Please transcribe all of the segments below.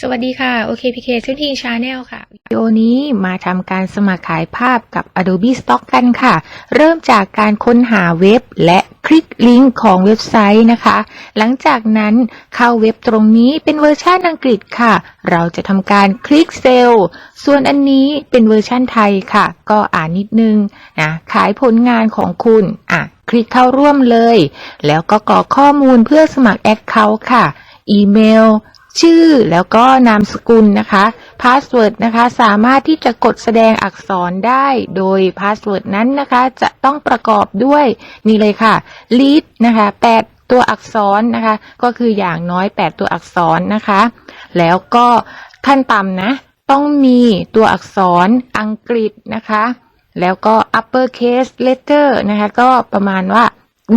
สวัสดีค่ะ OKPK 17 Channel ค่ะวิดีโอนี้มาทำการสมัครขายภาพกับ Adobe Stock กันค่ะ เริ่มจากการค้นหาเว็บและคลิกลิงก์ของเว็บไซต์นะคะ หลังจากนั้นเข้าเว็บตรงนี้เป็นเวอร์ชันอังกฤษค่ะ เราจะทำการคลิกเซลล์ ส่วนอันนี้เป็นเวอร์ชันไทยค่ะ ก็อ่านนิดนึงนะ ขายผลงานของคุณอะคลิกเข้าร่วมเลย แล้วก็กรอกข้อมูลเพื่อสมัครแอดเคาท์ค่ะ อีเมล ชื่อแล้วก็นามสกุลนะคะพาสเวิร์ดนะคะสามารถที่จะกดแสดงอักษรได้ โดยพาสเวิร์ดนั้นนะคะจะต้องประกอบด้วยนี่เลยค่ะ lead นะคะ8ตัวอักษรนะคะ ก็คืออย่างน้อย 8 ตัวอักษรนะคะ แล้วก็ขั้นต่ำนะ ต้องมีตัวอักษรอังกฤษนะคะ แล้วก็ upper case letter นะคะ ก็ประมาณว่า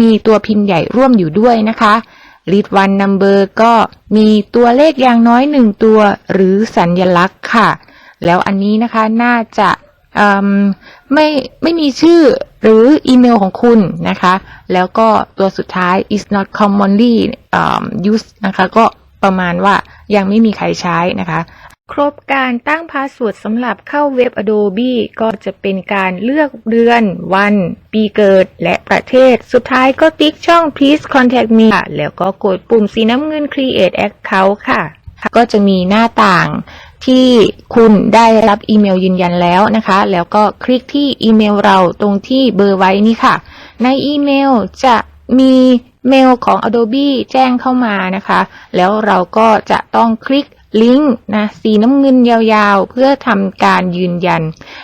มีตัวพิมพ์ใหญ่ร่วมอยู่ด้วยนะคะ ลิดวันนัมเบอร์ก็มีตัวเลขอย่างน้อยหนึ่งตัวหรือสัญญลักษณ์ค่ะ แล้วอันนี้นะคะน่าจะไม่ไม่มีชื่อหรืออีเมลของคุณนะคะ แล้วก็ตัวสุดท้าย is not commonly used นะคะ ก็ประมาณว่ายังไม่มีใครใช้นะคะ ครบการตั้งพาสเวิร์ดสำหรับเข้าเว็บ Adobe ก็จะเป็นการเลือกเดือน วัน ปีเกิด และประเทศ สุดท้ายก็ติ๊กช่อง please contact me แล้วก็กดปุ่มสีน้ำเงิน create account ค่ะ ก็จะมีหน้าต่างที่คุณได้รับอีเมลยืนยันแล้วนะคะ แล้วก็คลิกที่อีเมลเราตรงที่เบอร์ไว้นี่ค่ะ ในอีเมลจะมีเมลของ Adobe แจ้งเข้ามานะคะ แล้วเราก็จะต้องคลิก ลิงก์นะสีน้ำเงินยาวๆ เพื่อทำการยืนยัน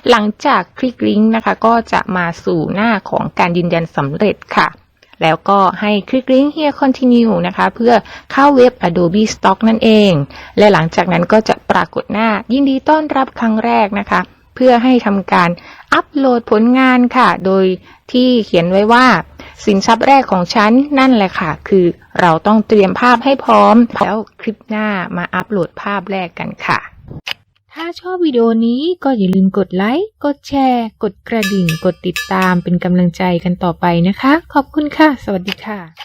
หลังจากคลิกลิงก์นะคะ ก็จะมาสู่หน้าของการยืนยันสำเร็จค่ะ แล้วก็ให้คลิกลิงก์ here continue นะคะ เพื่อเข้าเว็บ Adobe Stock นั่นเอง และหลังจากนั้นก็จะปรากฏหน้ายินดีต้อนรับครั้งแรกนะคะ เพื่อให้ทำการอัปโหลดผลงานค่ะ โดยที่เขียนไว้ว่า สินทรัพย์แรกของฉันนั่นแหละค่ะ คือเราต้องเตรียมภาพให้พร้อม แล้วคลิปหน้ามาอัปโหลดภาพแรกกันค่ะ ถ้าชอบวิดีโอนี้ก็อย่าลืมกดไลค์ กดแชร์ กดกระดิ่ง กดติดตามเป็นกำลังใจกันต่อไปนะคะ ขอบคุณค่ะ สวัสดีค่ะ